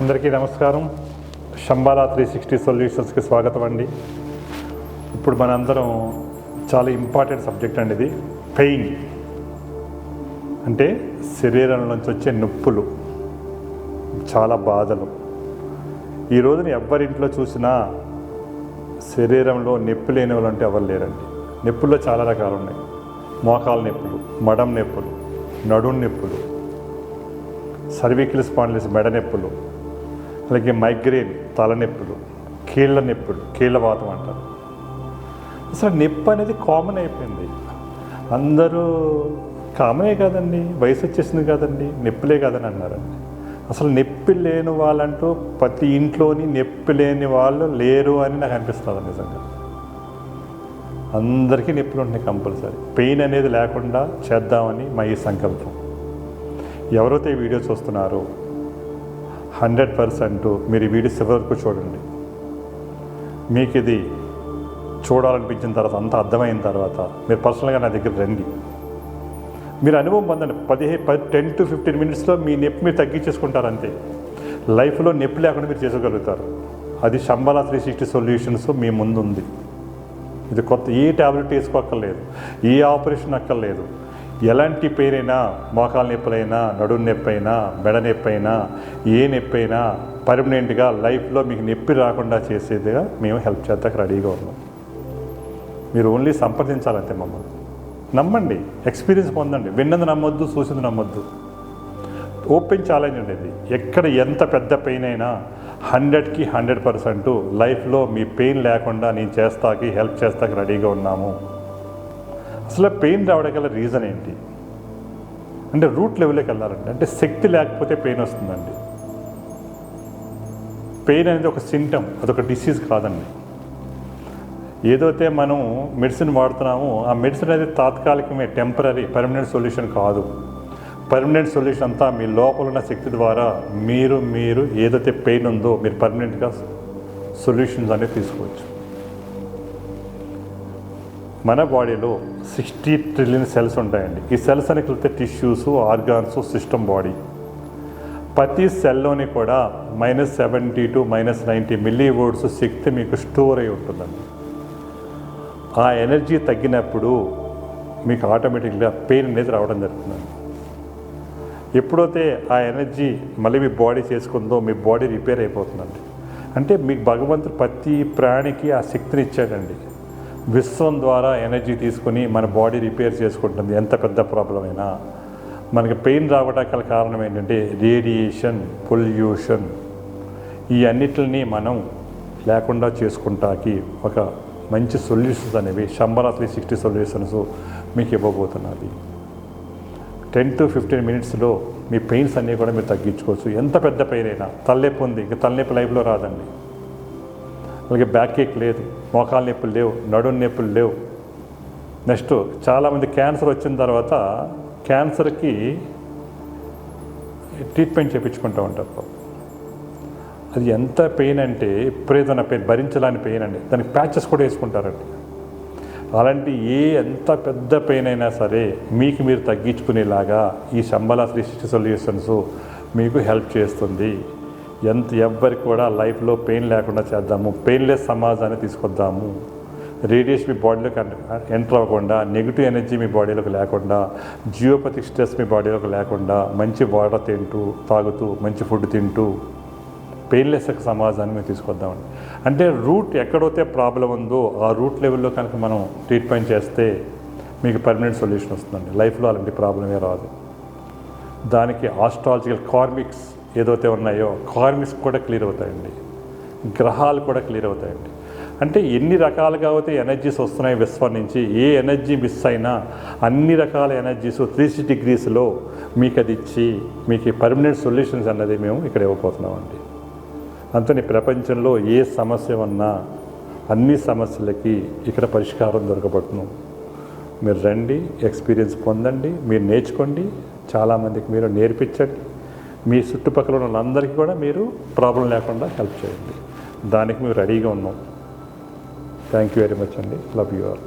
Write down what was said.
అందరికీ నమస్కారం. Shambhala three sixty సొల్యూషన్స్కి స్వాగతం అండి. ఇప్పుడు మనందరం చాలా ఇంపార్టెంట్ సబ్జెక్ట్ అండి ఇది పెయిన్. అంటే శరీరం నుంచి వచ్చే నొప్పులు చాలా బాధలు. ఈ రోజున ఎవ్వరింట్లో చూసినా శరీరంలో నొప్పి లేని వాళ్ళు అంటే ఎవరు లేరండి. నొప్పుల్లో చాలా రకాలు ఉన్నాయి. మోకాలు నొప్పులు మడం నొప్పులు నడుం నొప్పులు సర్వీకిల్ స్పాండిలిస్ మెడ నొప్పులు అలాగే మైగ్రేన్ తలనొప్పులు కీళ్ళ నొప్పులు కీళ్ళవాతం అంటారు. అసలు నొప్పి అనేది కామన్ అయిపోయింది. అందరూ కామనే కాదండి వయసు వచ్చేసింది కాదండి నొప్పులే కాదని అన్నారండి. అసలు నొప్పి లేని వాళ్ళంటూ ప్రతి ఇంట్లోని నొప్పి లేని వాళ్ళు లేరు అని నాకు అనిపిస్తుంది నిజంగా. అందరికీ నొప్పులు ఉంటాయి కంపల్సరీ. పెయిన్ అనేది లేకుండా చేద్దామని మా ఈ సంకల్పం. ఎవరైతే ఈ వీడియో చూస్తున్నారో హండ్రెడ్ పర్సెంట్ మీరు ఈ వీడియో చివరి వరకు చూడండి. మీకు ఇది చూడాలనిపించిన తర్వాత అంతా అర్థమైన తర్వాత మీరు పర్సనల్గా నా దగ్గర రండి. మీరు అనుభవం పొందండి. పదిహే పది టెన్ టు ఫిఫ్టీన్ మినిట్స్లో మీ నొప్పి మీరు తగ్గించేసుకుంటారు అంతే. లైఫ్లో నొప్పి లేకుండా మీరు చేసుకోగలుగుతారు. అది శంబలా త్రీ సిక్స్టీ సొల్యూషన్స్ మీ ముందు ఉంది ఇది కొత్త ఏ ట్యాబ్లెట్ వేసుకోక్కర్లేదు. ఏ ఆపరేషన్ అక్కర్లేదు. ఎలాంటి పెయిన్ అయినా మోకాల నొప్పులైనా నడుము నొప్పైనా మెడ నొప్పైనా ఏ నొప్పైనా పర్మనెంట్గా లైఫ్లో మీకు నొప్పి రాకుండా చేసేదిగా మేము హెల్ప్ చేద్దాక రెడీగా ఉన్నాం. మీరు ఓన్లీ సంప్రదించాలంటే మమ్మల్ని. నమ్మండి ఎక్స్పీరియన్స్ పొందండి. విన్నది నమ్మొద్దు చూసింది నమ్మొద్దు. ఓపెన్ ఛాలెంజ్ ఉండేది. ఎక్కడ ఎంత పెద్ద పెయిన్ అయినా హండ్రెడ్కి హండ్రెడ్ పర్సెంట్ లైఫ్లో మీ పెయిన్ లేకుండా నేను చేస్తాకి హెల్ప్ చేస్తాకి రెడీగా ఉన్నాము. అసలు పెయిన్ రావడం గల రీజన్ ఏంటి? అంటే రూట్ లెవెల్కి వెళ్ళాలండి. అంటే శక్తి లేకపోతే పెయిన్ వస్తుందండి. పెయిన్ అనేది ఒక సింటమ్ అదొక డిసీజ్ కాదండి. ఏదైతే మనం మెడిసిన్ వాడుతున్నామో ఆ మెడిసిన్ అనేది తాత్కాలికమే టెంపరీ పర్మనెంట్ సొల్యూషన్ కాదు. పర్మనెంట్ సొల్యూషన్ అంతా మీ లోపల ఉన్న శక్తి ద్వారా మీరు మీరు ఏదైతే పెయిన్ ఉందో మీరు పర్మనెంట్గా సొల్యూషన్స్ అనేది తీసుకోవచ్చు. మన బాడీలో సిక్స్టీ ట్రిలియన్ సెల్స్ ఉంటాయండి. ఈ సెల్స్ అని కలిపితే టిష్యూస్ ఆర్గాన్స్ సిస్టమ్ బాడీ ప్రతి సెల్లోని కూడా minus seventy two minus ninety milli volts శక్తి మీకు స్టోర్ అయి ఉంటుందండి. ఆ ఎనర్జీ తగ్గినప్పుడు మీకు ఆటోమేటిక్గా పెయిన్ అనేది రావడం జరుగుతుందండి. ఎప్పుడైతే ఆ ఎనర్జీ మళ్ళీ మీ బాడీ చేసుకుందో మీ బాడీ రిపేర్ అయిపోతుందండి. అంటే మీకు భగవంతుడు ప్రతి ప్రాణికి ఆ శక్తిని ఇచ్చాడండి. విశ్వం ద్వారా ఎనర్జీ తీసుకుని మన బాడీ రిపేర్ చేసుకుంటుంది. ఎంత పెద్ద ప్రాబ్లం అయినా. మనకి పెయిన్ రావడానికి గల కారణం ఏంటంటే రేడియేషన్ పొల్యూషన్. ఈ అన్నిటిని మనం లేకుండా చేసుకుంటాకి ఒక మంచి సొల్యూషన్స్ అనేవి శంబర త్రీ సిక్స్టీ సొల్యూషన్స్ మీకు ఇవ్వబోతున్నది. టెన్ టు ఫిఫ్టీన్ మినిట్స్లో మీ పెయిన్స్ అన్నీ కూడా మీరు తగ్గించుకోవచ్చు. ఎంత పెద్ద పెయిన్ అయినా. తలనొప్పి ఉంది. ఇంకా తలనొప్పి లైఫ్లో రాదండి. అలాగే బ్యాక్ ఏక్ లేదు. మోకాలు నొప్పులు లేవు నడుం నొప్పులు లేవు. నెక్స్ట్ చాలామంది క్యాన్సర్ వచ్చిన తర్వాత క్యాన్సర్కి ట్రీట్మెంట్ చేయించుకుంటూ ఉంటారు అది ఎంత పెయిన్ అంటే విపరీతమైన పెయిన్ భరించలేని పెయిన్ అండి. దానికి ప్యాచెస్ కూడా వేసుకుంటారండి. అలాంటి ఏ ఎంత పెద్ద పెయిన్ అయినా సరే మీకు మీరు తగ్గించుకునేలాగా ఈ శంబల శ్రీ సొల్యూషన్స్ మీకు హెల్ప్ చేస్తుంది. ఎంత ఎవ్వరికి కూడా లైఫ్లో పెయిన్ లేకుండా చేద్దాము పెయిన్లెస్ సమాజాన్ని తీసుకొద్దాము. రేడియేషన్ మీ బాడీలోకి ఎంటర్ అవ్వకుండా నెగిటివ్ ఎనర్జీ మీ బాడీలోకి లేకుండా జియోపతిక్ స్ట్రెస్ మీ బాడీలోకి లేకుండా మంచి వాటర్ తింటూ తాగుతూ మంచి ఫుడ్ తింటూ పెయిన్లెస్ సమాజాన్ని మేము తీసుకొద్దామండి. అంటే రూట్ ఎక్కడైతే ప్రాబ్లం ఉందో ఆ రూట్ లెవెల్లో కనుక మనం ట్రీట్మెంట్ చేస్తే మీకు పర్మనెంట్ సొల్యూషన్ వస్తుందండి. లైఫ్లో అలాంటి ప్రాబ్లమే రాదు. దానికి ఆస్ట్రాలజికల్ కార్మిక్స్ ఏదైతే ఉన్నాయో కార్మిక్స్ కూడా క్లియర్ అవుతాయండి. గ్రహాలు కూడా క్లియర్ అవుతాయండి. అంటే ఎన్ని రకాలుగా అయితే ఎనర్జీస్ వస్తున్నాయి విశ్వం నుంచి ఏ ఎనర్జీ మిస్ అయినా అన్ని రకాల ఎనర్జీస్ త్రీ సిక్స్ డిగ్రీస్లో మీకు అది ఇచ్చి మీకు పర్మనెంట్ సొల్యూషన్స్ అన్నది మేము ఇక్కడ ఇవ్వబోతున్నామండి. అంతని ప్రపంచంలో ఏ సమస్య ఉన్నా అన్ని సమస్యలకి ఇక్కడ పరిష్కారం దొరకబడును. మీరు రండి ఎక్స్పీరియన్స్ పొందండి మీరు నేర్చుకోండి. చాలామందికి మీరు నేర్పించండి. మీ చుట్టుపక్కల ఉన్న వాళ్ళందరికీ కూడా మీరు ప్రాబ్లం లేకుండా హెల్ప్ చేయండి. దానికి మేము రెడీగా ఉన్నాం. థ్యాంక్ యూ వెరీ మచ్ అండి. Love you all